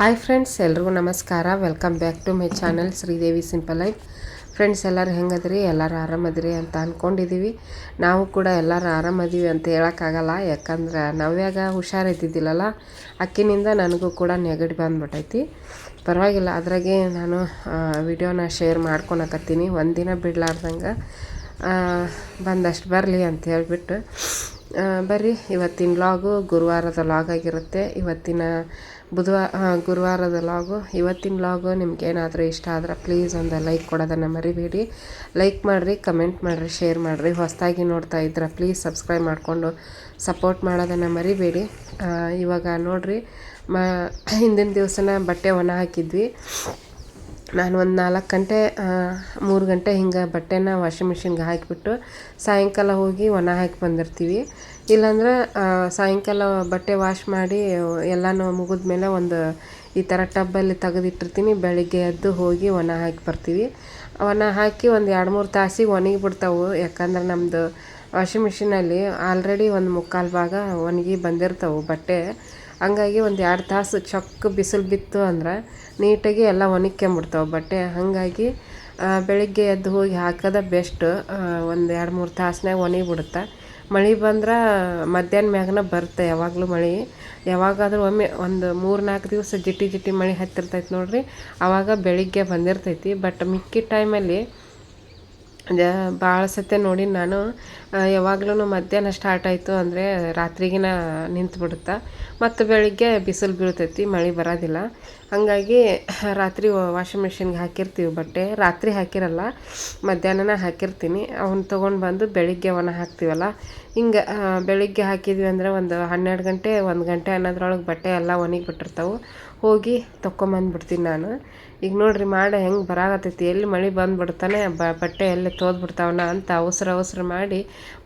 Hi friends ಎಲ್ರಿಗೂ ನಮಸ್ಕಾರ. Welcome back to my channel Sridevi simple life friends ಎಲ್ಲರೂ ಹೆಂಗದ್ರಿ? ಎಲ್ಲರೂ ಆರಾಮದ್ರಿ ಅಂತ ಅಂದ್ಕೊಂಡಿದ್ದೀವಿ ನಾವು ಕೂಡ ಎಲ್ಲರೂ ಆರಾಮದೀವಿ ಅಂತ ಹೇಳೋಕ್ಕಾಗಲ್ಲ. ಯಾಕಂದ್ರೆ ನಾವ್ಯಾಗ ಹುಷಾರಿದ್ದಿದ್ದಿಲ್ಲಲ್ಲ ಅಕ್ಕಿನಿಂದ ನನಗೂ ಕೂಡ ನೆಗಡಿ ಬಂದ್ಬಿಟ್ಟೈತಿ ಪರವಾಗಿಲ್ಲ, ಅದ್ರಾಗೆ ನಾನು ವಿಡಿಯೋನ ಶೇರ್ ಮಾಡ್ಕೊಳಕತ್ತೀನಿ. ಒಂದಿನ ಬಿಡ್ಲಾರ್ದಂಗೆ ಬಂದಷ್ಟು ಬರಲಿ ಅಂತ ಹೇಳಿಬಿಟ್ಟು ಬರ್ರಿ. ಇವತ್ತಿನ ಲಾಗು ಗುರುವಾರದ ಲಾಗ್ ಆಗಿರುತ್ತೆ. ಇವತ್ತಿನ ಬುಧವಾರ ಗುರುವಾರದ ಲಾಗು ಇವತ್ತಿನ ಲಾಗು ನಿಮ್ಗೇನಾದರೂ ಇಷ್ಟ ಆದ್ರೆ ಪ್ಲೀಸ್ ಒಂದು ಲೈಕ್ ಕೊಡೋದನ್ನು ಮರಿಬೇಡಿ. ಲೈಕ್ ಮಾಡಿರಿ ಕಮೆಂಟ್ ಮಾಡಿರಿ ಶೇರ್ ಮಾಡಿರಿ. ಹೊಸದಾಗಿ ನೋಡ್ತಾ ಇದ್ರೆ ಪ್ಲೀಸ್ ಸಬ್ಸ್ಕ್ರೈಬ್ ಮಾಡಿಕೊಂಡು ಸಪೋರ್ಟ್ ಮಾಡೋದನ್ನು ಮರಿಬೇಡಿ. ಇವಾಗ ನೋಡಿರಿ, ಮ, ಹಿಂದಿನ ದಿವಸನ ಬಟ್ಟೆ ಒಣ ಹಾಕಿದ್ವಿ. ನಾನು ಒಂದು ನಾಲ್ಕು ಗಂಟೆ ಮೂರು ಗಂಟೆ ಹಿಂಗೆ ಬಟ್ಟೆನ ವಾಷಿಂಗ್ ಮಿಷಿನ್ಗೆ ಹಾಕಿಬಿಟ್ಟು ಸಾಯಂಕಾಲ ಹೋಗಿ ಒಣ ಹಾಕಿ ಬಂದಿರ್ತೀವಿ. ಇಲ್ಲಾಂದ್ರೆ ಸಾಯಂಕಾಲ ಬಟ್ಟೆ ವಾಶ್ ಮಾಡಿ, ಎಲ್ಲನೂ ಮುಗಿದ ಮೇಲೆ ಒಂದು ಈ ಥರ ಟಬ್ಬಲ್ಲಿ ತೆಗೆದಿಟ್ಟಿರ್ತೀನಿ. ಬೆಳಿಗ್ಗೆ ಎದ್ದು ಹೋಗಿ ಒಣ ಹಾಕಿ ಬರ್ತೀವಿ. ಒಣ ಹಾಕಿ ಒಂದು ಎರಡು ಮೂರು ತಾಸಿಗೆ ಒಣಗಿ ಬಿಡ್ತಾವೆ. ಯಾಕಂದ್ರೆ ನಮ್ಮದು ವಾಷಿಂಗ್ ಮಿಷಿನಲ್ಲಿ ಆಲ್ರೆಡಿ ಒಂದು ಮುಕ್ಕಾಲು ಭಾಗ ಒಣಗಿ ಬಂದಿರ್ತಾವೆ ಬಟ್ಟೆ. ಹಂಗಾಗಿ ಒಂದು ಎರಡು ತಾಸು ಚೊಕ್ಕ ಬಿಸಿಲು ಬಿತ್ತು ಅಂದ್ರೆ ನೀಟಾಗಿ ಎಲ್ಲ ಒಣಗ್ಕೊಂಬಿಡ್ತಾವೆ ಬಟ್ಟೆ. ಹಾಗಾಗಿ ಬೆಳಿಗ್ಗೆ ಎದ್ದು ಹೋಗಿ ಹಾಕೋದ ಬೆಸ್ಟ್ ಒಂದು ಎರಡು ಮೂರು ತಾಸ್ನಾಗ ಒಣಗಿಬಿಡುತ್ತೆ ಮಳೆ ಬಂದ್ರೆ ಮಧ್ಯಾಹ್ನ ಮ್ಯಾಗನ ಬರುತ್ತೆ ಯಾವಾಗಲೂ ಮಳೆ. ಯಾವಾಗಾದರೂ ಒಮ್ಮೆ ಒಂದು ಮೂರು ನಾಲ್ಕು ದಿವಸ ಜಿಟ್ಟಿ ಜಿಟ್ಟಿ ಮಳೆ ಹತ್ತಿರ್ತೈತೆ ನೋಡಿರಿ. ಆವಾಗ ಬೆಳಿಗ್ಗೆ ಬಂದಿರ್ತೈತಿ. ಬಟ್ ಮಿಕ್ಕಿ ಟೈಮಲ್ಲಿ ಭಾಳ ಸತೆ ನೋಡಿ ನಾನು ಯಾವಾಗ್ಲೂ ಮಧ್ಯಾಹ್ನ ಸ್ಟಾರ್ಟ್ ಆಯಿತು ಅಂದರೆ ರಾತ್ರಿಗಿನ ನಿಂತುಬಿಡುತ್ತೆ. ಮತ್ತು ಬೆಳಿಗ್ಗೆ ಬಿಸಿಲು ಬೀಳ್ತೈತಿ, ಮಳೆ ಬರೋದಿಲ್ಲ. ಹಾಗಾಗಿ ರಾತ್ರಿ ವಾಷಿಂಗ್ ಮಿಷಿನ್ಗೆ ಹಾಕಿರ್ತೀವಿ ಬಟ್ಟೆ. ರಾತ್ರಿ ಹಾಕಿರಲ್ಲ, ಮಧ್ಯಾಹ್ನನ ಹಾಕಿರ್ತೀನಿ. ಅವನ್ನ ತೊಗೊಂಡು ಬಂದು ಬೆಳಿಗ್ಗೆ ಒಣ ಹಾಕ್ತೀವಲ್ಲ. ಹಿಂಗೆ ಬೆಳಿಗ್ಗೆ ಹಾಕಿದ್ವಿ ಅಂದರೆ ಒಂದು ಹನ್ನೆರಡು ಗಂಟೆ, ಒಂದು ಗಂಟೆ ಅನ್ನೋದ್ರೊಳಗೆ ಬಟ್ಟೆ ಎಲ್ಲ ಒಣಗಿಬಿಟ್ಟಿರ್ತಾವೆ ಹೋಗಿ ತೊಕೊಂಬಂದ್ಬಿಡ್ತೀನಿ ನಾನು. ಈಗ ನೋಡ್ರಿ, ಮಾಡಿ ಹೆಂಗೆ ಬರಾಗತ್ತೈತಿ ಎಲ್ಲಿ ಮಳೆ ಬಂದುಬಿಡ್ತಾನೆ ಬಟ್ಟೆ ಎಲ್ಲಿ ತೋದ್ಬಿಡ್ತಾವನ ಅಂತ ಅವಸರ ಅವಸರ ಮಾಡಿ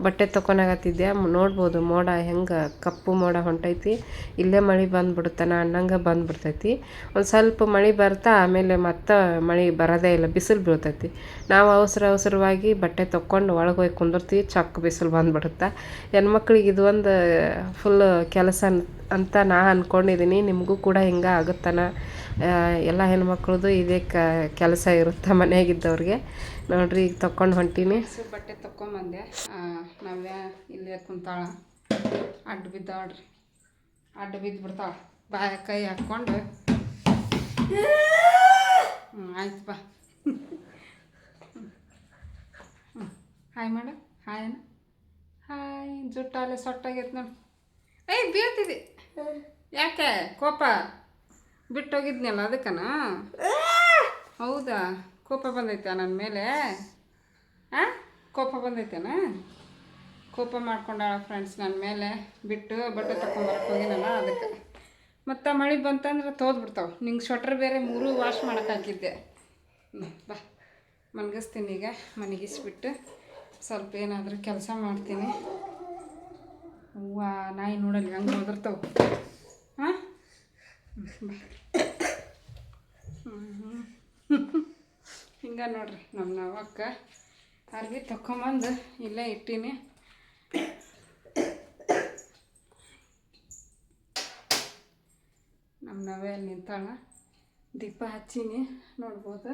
ಬಟ್ಟೆ ತೊಗೊಳಕತ್ತಿದ್ದೆ ನೋಡ್ಬೋದು, ಮೋಡ ಹೆಂಗೆ, ಕಪ್ಪು ಮೋಡ ಹೊಂಟೈತಿ. ಇಲ್ಲೇ ಮಳೆ ಬಂದುಬಿಡ್ತಾನ ಅನ್ನಂಗೆ ಬಂದುಬಿಡ್ತೈತಿ. ಒಂದು ಸ್ವಲ್ಪ ಮಳೆ ಬರ್ತಾ ಆಮೇಲೆ ಮತ್ತೆ ಮಳೆ ಬರೋದೇ ಇಲ್ಲ, ಬಿಸಿಲು ಬೀಳ್ತೈತಿ. ನಾವು ಅವಸರ ಅವಸರವಾಗಿ ಬಟ್ಟೆ ತೊಗೊಂಡು ಒಳಗೆ ಹೋಗಿ ಕುಂದಿರ್ತೀವಿ, ಚಕ್ ಬಿಸಿಲು ಬಂದ್ಬಿಡುತ್ತೆ. ಹೆಣ್ಮಕ್ಳಿಗೆ ಇದು ಒಂದು ಫುಲ್ ಕೆಲಸ ಅಂತ ನಾ ಅಂದ್ಕೊಂಡಿದ್ದೀನಿ ನಿಮಗೂ ಕೂಡ ಹಿಂಗೆ ಆಗುತ್ತಾನ? ಎಲ್ಲ ಹೆಣ್ಮಕ್ಳದು ಇದೇ ಕ, ಕೆಲಸ ಇರುತ್ತೆ ಮನೆಯಾಗಿದ್ದವ್ರಿಗೆ? ನೋಡ್ರಿ, ಈಗ ತೊಗೊಂಡು ಹೊಂಟೀನಿ. ಬಟ್ಟೆ ತೊಗೊಂಬಂದೆ ನಾವೇ ಇಲ್ಲೇ ಕುಂತಾಳ. ಅಡ್ಡ ಬಿದ್ದಾಳ್ರಿ. ಅಡ್ಡ ಬಿದ್ದು ಬಿಡ್ತಾಳ ಬಾಯ ಕೈ ಹಾಕ್ಕೊಂಡು ಹ್ಞೂ ಆಯ್ತು ಬಾ. ಹ್ಞೂ ಹಾಯ್ ಮಾಡು. ಹಾಯ್ ಅಣ್ಣ. ಹಾಯ್, ಜುಟ್ಟು ಅಲ್ಲೇ ಸೊಟ್ಟಾಗೈತೆ ನೋಡಿ. ಏಯ್ ಬೀಳ್ತಿದ್ದಿ. ಯಾಕೆ? ಕೋಪ? ಬಿಟ್ಟೋಗಿದ್ನಲ್ಲ ಅದಕ್ಕನ? ಹೌದಾ? ಕೋಪ ಬಂದೈತೆ ನನ್ನ ಮೇಲೆ? ಹಾಂ ಕೋಪ ಬಂದೈತೇನ? ಕೋಪ ಮಾಡ್ಕೊಂಡಾಳ ಫ್ರೆಂಡ್ಸ್ ನನ್ನ ಮೇಲೆ. ಬಿಟ್ಟು ಬಟ್ಟೆ ತಗೊಂಬರಕ್ಕೆ ಹೋಗಿನಲ್ಲ ಅದಕ್ಕೆ. ಮತ್ತು ಮಳೆ ಬಂತಂದ್ರೆ ತೋದ್ಬಿಡ್ತಾವೆ ನಿಂಗೆ ಸ್ವೆಟ್ರ್ ಬೇರೆ ಮೂರು ವಾಶ್ ಮಾಡಕ್ಕೆ ಹಾಕಿದ್ದೆ. ಬಾ. ಮಲಗಿಸ್ತೀನಿ ಈಗ, ಮನಗಿಸ್ಬಿಟ್ಟು ಸ್ವಲ್ಪ ಏನಾದರೂ ಕೆಲಸ ಮಾಡ್ತೀನಿ. ಹೂವ, ನಾಯಿ ನೋಡಲ್ಲ ಹೆಂಗೆ ಹೋದಿರ್ತಾವೆ ಹಾಂ? ಹಿಂಗೆ ನೋಡ್ರಿ ನಮ್ಮ ನಾವಕ್ಕ. ಅರ್ವಿ ತಗೊಂಬಂದು ಇಲ್ಲೇ ಇಟ್ಟೀನಿ. ನಮ್ಮ ನವೆ ಅಲ್ಲಿ ನಿಂತಾಳ. ದೀಪ ಹಚ್ಚೀನಿ, ನೋಡ್ಬೋದು?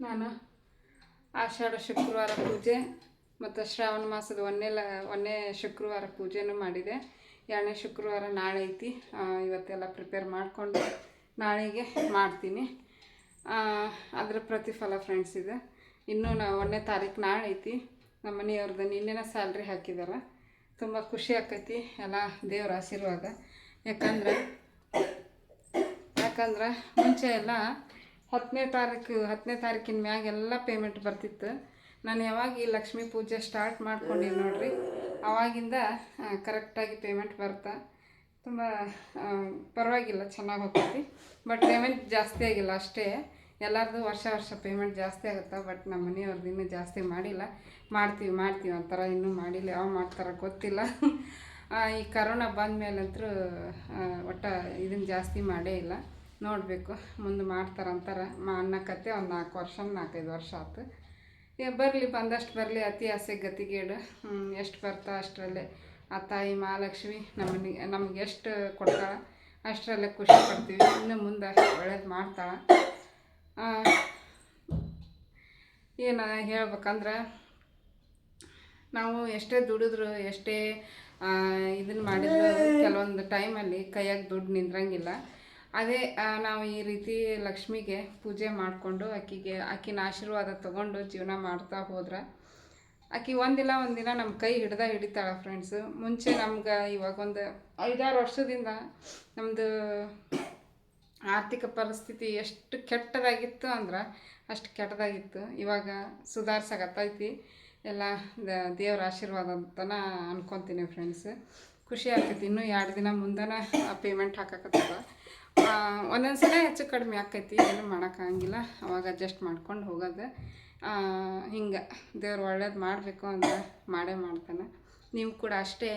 ನಾನು ಆಷಾಢ ಶುಕ್ರವಾರ ಪೂಜೆ ಮತ್ತು ಶ್ರಾವಣ ಮಾಸದ ಒಂದನೇ ಲ, ಒಂದನೇ ಶುಕ್ರವಾರ ಪೂಜೆನೂ ಮಾಡಿದೆ. ಎರಡನೇ ಶುಕ್ರವಾರ ನಾಳೆ ಐತಿ. ಇವತ್ತೆಲ್ಲ ಪ್ರಿಪೇರ್ ಮಾಡಿಕೊಂಡು ನಾಳೆಗೆ ಮಾಡ್ತೀನಿ. ಅದರ ಪ್ರತಿಫಲ ಫ್ರೆಂಡ್ಸ್ ಇದೆ. ಇನ್ನೂ ನಾ, ಒಂದನೇ ತಾರೀಕು ನಾಳೆ ಐತಿ. ನಮ್ಮ ಮನೆಯವ್ರದ್ದು ನಿನ್ನೆನ ಸ್ಯಾಲ್ರಿ ಹಾಕಿದಾರೆ. ತುಂಬ ಖುಷಿ ಆಕೈತಿ. ಎಲ್ಲ ದೇವ್ರ ಆಶೀರ್ವಾದ. ಯಾಕಂದ್ರೆ ಯಾಕಂದ್ರೆ ಮುಂಚೆ ಎಲ್ಲ ಹತ್ತನೇ ತಾರೀಕು, ಹತ್ತನೇ ತಾರೀಕಿನ ಮ್ಯಾಗೆಲ್ಲ ಪೇಮೆಂಟ್ ಬರ್ತಿತ್ತು. ನಾನು ಯಾವಾಗ ಈ ಲಕ್ಷ್ಮೀ ಪೂಜೆ ಸ್ಟಾರ್ಟ್ ಮಾಡ್ಕೊಂಡಿನಿ ನೋಡ್ರಿ, ಅವಾಗಿಂದ ಕರೆಕ್ಟಾಗಿ ಪೇಮೆಂಟ್ ಬರ್ತಾ. ತುಂಬ ಪರವಾಗಿಲ್ಲ, ಚೆನ್ನಾಗಿ ಹೋಗ್ತೈತಿ. ಬಟ್ ಪೇಮೆಂಟ್ ಜಾಸ್ತಿ ಆಗಿಲ್ಲ ಅಷ್ಟೇ. ಎಲ್ಲರದು ವರ್ಷ ವರ್ಷ ಪೇಮೆಂಟ್ ಜಾಸ್ತಿ ಆಗುತ್ತೆ? ಬಟ್ ನಮ್ಮ ಮನೆಯವ್ರದ್ದು ಇನ್ನೂ ಜಾಸ್ತಿ ಮಾಡಿಲ್ಲ. ಮಾಡ್ತೀವಿ ಮಾಡ್ತೀವಿ. ಒಂಥರ ಇನ್ನೂ ಮಾಡಿಲ್ಲ. ಯಾವ ಮಾಡ್ತಾರೋ ಗೊತ್ತಿಲ್ಲ. ಈ ಕರೋನಾ ಬಂದ ಮೇಲಂತರೂ ಒಟ್ಟು ಇದನ್ನು ಜಾಸ್ತಿ ಮಾಡೇ ಇಲ್ಲ. ನೋಡಬೇಕು, ಮುಂದೆ ಮಾಡ್ತಾರಂತಾರೆ. ಮಾ ಅನ್ನಕತ್ತೆ ಒಂದು ನಾಲ್ಕು ವರ್ಷ ನಾಲ್ಕೈದು ವರ್ಷ ಆಯ್ತು ಬರಲಿ, ಬಂದಷ್ಟು ಬರಲಿ, ಅತಿ ಆಸೆ, ಗತಿಗೇಡು. ಎಷ್ಟು ಬರ್ತಾ ಅಷ್ಟರಲ್ಲೇ. ಆ ತಾಯಿ ಮಹಾಲಕ್ಷ್ಮಿ ನಮ್ಮನಿಗೆ ನಮ್ಗೆ ಎಷ್ಟು ಕೊಡ್ತಾಳೆ, ಅಷ್ಟರಲ್ಲೇ ಖುಷಿ ಪಡ್ತೀವಿ. ಇನ್ನು ಮುಂದೆ ಒಳ್ಳೇದು ಮಾಡ್ತಾಳೆ. ಏನು ಹೇಳ್ಬೇಕಂದ್ರೆ, ನಾವು ಎಷ್ಟೇ ದುಡಿದ್ರು, ಎಷ್ಟೇ ಇದನ್ನು ಮಾಡಿದ್ರೆ ಕೆಲವೊಂದು ಟೈಮಲ್ಲಿ ಕೈಯಾಗ ದುಡ್ಡು ನಿಂದ್ರಂಗಿಲ್ಲ. ಅದೇ ನಾವು ಈ ರೀತಿ ಲಕ್ಷ್ಮಿಗೆ ಪೂಜೆ ಮಾಡಿಕೊಂಡು ಆಕಿಗೆ, ಆಕಿನ ಆಶೀರ್ವಾದ ತಗೊಂಡು ಜೀವನ ಮಾಡ್ತಾ ಹೋದ್ರೆ, ಆಕಿ ಒಂದಿಲ್ಲ ಒಂದಿನ ನಮ್ಮ ಕೈ ಹಿಡ್ದ ಹಿಡಿತಾಳೆ ಫ್ರೆಂಡ್ಸು ಮುಂಚೆ ನಮ್ಗೆ ಇವಾಗ ಒಂದು ಐದಾರು ವರ್ಷದಿಂದ ನಮ್ಮದು ಆರ್ಥಿಕ ಪರಿಸ್ಥಿತಿ ಎಷ್ಟು ಕೆಟ್ಟದಾಗಿತ್ತು ಅಂದ್ರೆ ಅಷ್ಟು ಕೆಟ್ಟದಾಗಿತ್ತು. ಇವಾಗ ಸುಧಾರ್ಸಕತ್ತೈತಿ. ಎಲ್ಲ ದೇವರ ಆಶೀರ್ವಾದ ಅಂತನ ಅನ್ಕೊತೀನಿ ಫ್ರೆಂಡ್ಸ್ ಖುಷಿ ಆಗ್ತೈತಿ. ಇನ್ನೂ ಎರಡು ದಿನ ಮುಂದನ ಪೇಮೆಂಟ್ ಹಾಕಕತ್ತದ. ಒಂದೊಂದು ಸಲ ಹೆಚ್ಚು ಕಡಿಮೆ ಆಕೈತಿ ಏನು ಮಾಡೋಕ್ಕಾಗಂಗಿಲ್ಲ ಅವಾಗ ಅಡ್ಜಸ್ಟ್ ಮಾಡ್ಕೊಂಡು ಹೋಗೋದು. ಹಿಂಗೆ. ದೇವ್ರು ಒಳ್ಳೇದು ಮಾಡಬೇಕು ಅಂದ್ರೆ ಮಾಡೇ ಮಾಡ್ತಾನೆ. ನೀವು ಕೂಡ ಅಷ್ಟೇ